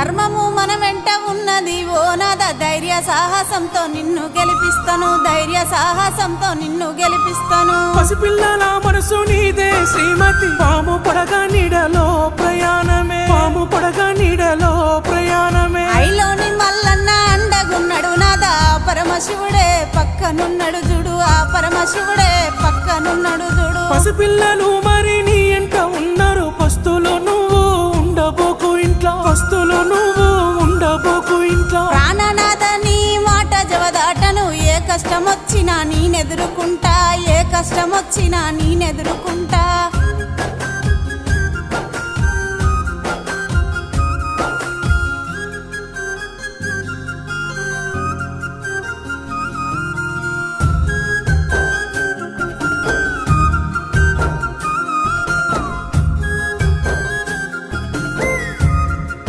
ధర్మము మన వెంట ఉన్నది. ఓ నాద ధైర్య సాహసంతో నిన్ను గెలిపిస్తాను. ధైర్య సాహసంతో నిన్ను గెలిపిస్తాను. పసిపిల్లల మనసు నీదే శ్రీమతి. పాము పడగా నీడలో ప్రయాణమే. పాము పడగా నీడలో ప్రయాణమే. ఐలోని మల్లన్న అండగున్నాడు నాదా పరమశివుడే పక్కనున్నాడు చూడు. ఆ పరమశివుడే పక్కనున్నాడు చూడు. పసిపిల్లలు మరి ఆస్తులు నువ్వు ఉండబోకు ఇంట్లో. ప్రాణనాథ నీ మాట జవదాటను ఏ కష్టం వచ్చినా నేనెదురుకుంటా ఏ కష్టం వచ్చినా నేనెదురుకుంటా.